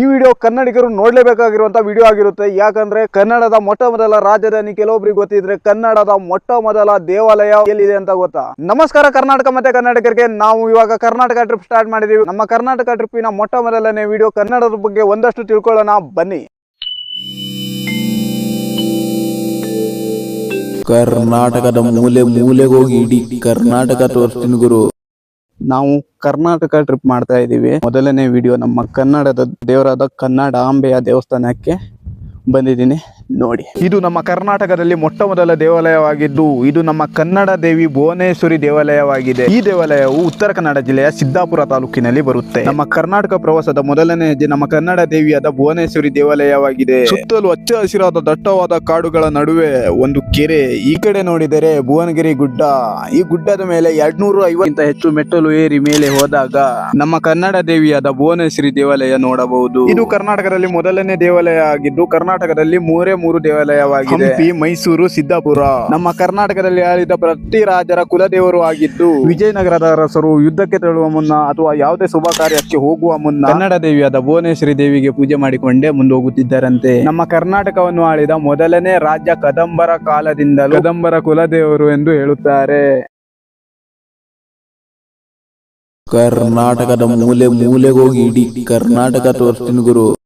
ಈ ವಿಡಿಯೋ ಕನ್ನಡಿಗರು ನೋಡಲೇಬೇಕಾಗಿರುವಂಥ ವಿಡಿಯೋ ಆಗಿರುತ್ತೆ. ಯಾಕಂದ್ರೆ ಕನ್ನಡದ ಮೊಟ್ಟ ಮೊದಲ ರಾಜಧಾನಿ ಕೆಲವೊಬ್ರಿಗೆ ಗೊತ್ತಿದ್ರೆ ಕನ್ನಡದ ಮೊಟ್ಟ ಮೊದಲ ದೇವಾಲಯ ಎಲ್ಲಿದೆ ಅಂತ ಗೊತ್ತಾ? ನಮಸ್ಕಾರ, ಕರ್ನಾಟಕ ಮತ್ತೆ ಕನ್ನಡಿಗರಿಗೆ. ನಾವು ಇವಾಗ ಕರ್ನಾಟಕ ಟ್ರಿಪ್ ಸ್ಟಾರ್ಟ್ ಮಾಡಿದೀವಿ. ನಮ್ಮ ಕರ್ನಾಟಕ ಟ್ರಿಪ್ಪಿನ ಮೊಟ್ಟ ಮೊದಲನೇ ವಿಡಿಯೋ ಕನ್ನಡದ ಬಗ್ಗೆ ಒಂದಷ್ಟು ತಿಳ್ಕೊಳ್ಳೋಣ. ಬನ್ನಿ. ಕರ್ನಾಟಕದ ಮೂಲೆ ಮೂಲೆಗೆ ಹೋಗಿ ಇಡೀ ಕರ್ನಾಟಕ ತೋರಿಸ್ತೀನಿ ಗುರು. ನಾವು ಕರ್ನಾಟಕ ಟ್ರಿಪ್ ಮಾಡ್ತಾ ಇದ್ದೀವಿ. ಮೊದಲನೇ ವಿಡಿಯೋ ನಮ್ಮ ಕನ್ನಡದ ದೇವರಾದ ಕನ್ನಡಾಂಬೆಯ ದೇವಸ್ಥಾನಕ್ಕೆ ಬಂದಿದ್ದೀನಿ. ನೋಡಿ. ಇದು ನಮ್ಮ ಕರ್ನಾಟಕದಲ್ಲಿ ಮೊಟ್ಟ ಮೊದಲ ದೇವಾಲಯವಾಗಿದ್ದು ಇದು ನಮ್ಮ ಕನ್ನಡ ದೇವಿ ಭುವನೇಶ್ವರಿ ದೇವಾಲಯವಾಗಿದೆ. ಈ ದೇವಾಲಯವು ಉತ್ತರ ಕನ್ನಡ ಜಿಲ್ಲೆಯ ಸಿದ್ದಾಪುರ ತಾಲೂಕಿನಲ್ಲಿ ಬರುತ್ತೆ. ನಮ್ಮ ಕರ್ನಾಟಕ ಪ್ರವಾಸದ ಮೊದಲನೇ ಹೆಜ್ಜೆ ನಮ್ಮ ಕನ್ನಡ ದೇವಿಯಾದ ಭುವನೇಶ್ವರಿ ದೇವಾಲಯವಾಗಿದೆ. ಸುತ್ತಲೂ ಹಚ್ಚ ಹಸಿರಾದ ದಟ್ಟವಾದ ಕಾಡುಗಳ ನಡುವೆ ಒಂದು ಕೆರೆ. ಈ ಕಡೆ ನೋಡಿದರೆ ಭುವನಗಿರಿ ಗುಡ್ಡ. ಈ ಗುಡ್ಡದ ಮೇಲೆ ಎರಡ್ನೂರು ಐವತ್ತ ಹೆಚ್ಚು ಮೆಟ್ಟಲು ಏರಿ ಮೇಲೆ ಹೋದಾಗ ನಮ್ಮ ಕನ್ನಡ ದೇವಿಯಾದ ಭುವನೇಶ್ವರಿ ದೇವಾಲಯ ನೋಡಬಹುದು. ಇದು ಕರ್ನಾಟಕದಲ್ಲಿ ಮೊದಲನೇ ದೇವಾಲಯ ಆಗಿದ್ದು ಕರ್ನಾಟಕದಲ್ಲಿ ಮೂರೇ ಮೂರು ದೇವಾಲಯವಾಗಿದೆ. ಹಂಪಿ ಮೈಸೂರು ಸಿದ್ದಾಪುರ. ನಮ್ಮ ಕರ್ನಾಟಕದಲ್ಲಿ ಆಳಿದ ಪ್ರತಿ ರಾಜರ ಕುಲದೇವರು ಆಗಿದ್ದು ವಿಜಯನಗರದ ಅರಸರು ಯುದ್ಧಕ್ಕೆ ತೆರಳುವ ಮುನ್ನ ಅಥವಾ ಯಾವುದೇ ಶುಭ ಕಾರ್ಯಕ್ಕೆ ಹೋಗುವ ಮುನ್ನ ಕನ್ನಡ ದೇವಿಯಾದ ಭುವನೇಶ್ವರಿ ದೇವಿಗೆ ಪೂಜೆ ಮಾಡಿಕೊಂಡೇ ಮುಂದೆ ಹೋಗುತ್ತಿದ್ದರಂತೆ ನಮ್ಮ ಕರ್ನಾಟಕವನ್ನು ಆಳಿದ ಮೊದಲನೇ ರಾಜ್ಯ ಕದಂಬರ ಕಾಲದಿಂದ ಕದಂಬರ ಕುಲದೇವರು ಎಂದು ಹೇಳುತ್ತಾರೆ. ಕರ್ನಾಟಕದ ಮೂಲೆ ಮೂಲೆಗೋಗಿ ಇಡೀ ಕರ್ನಾಟಕ ತೋರಿಸ್ತೀನಿ ಗುರು.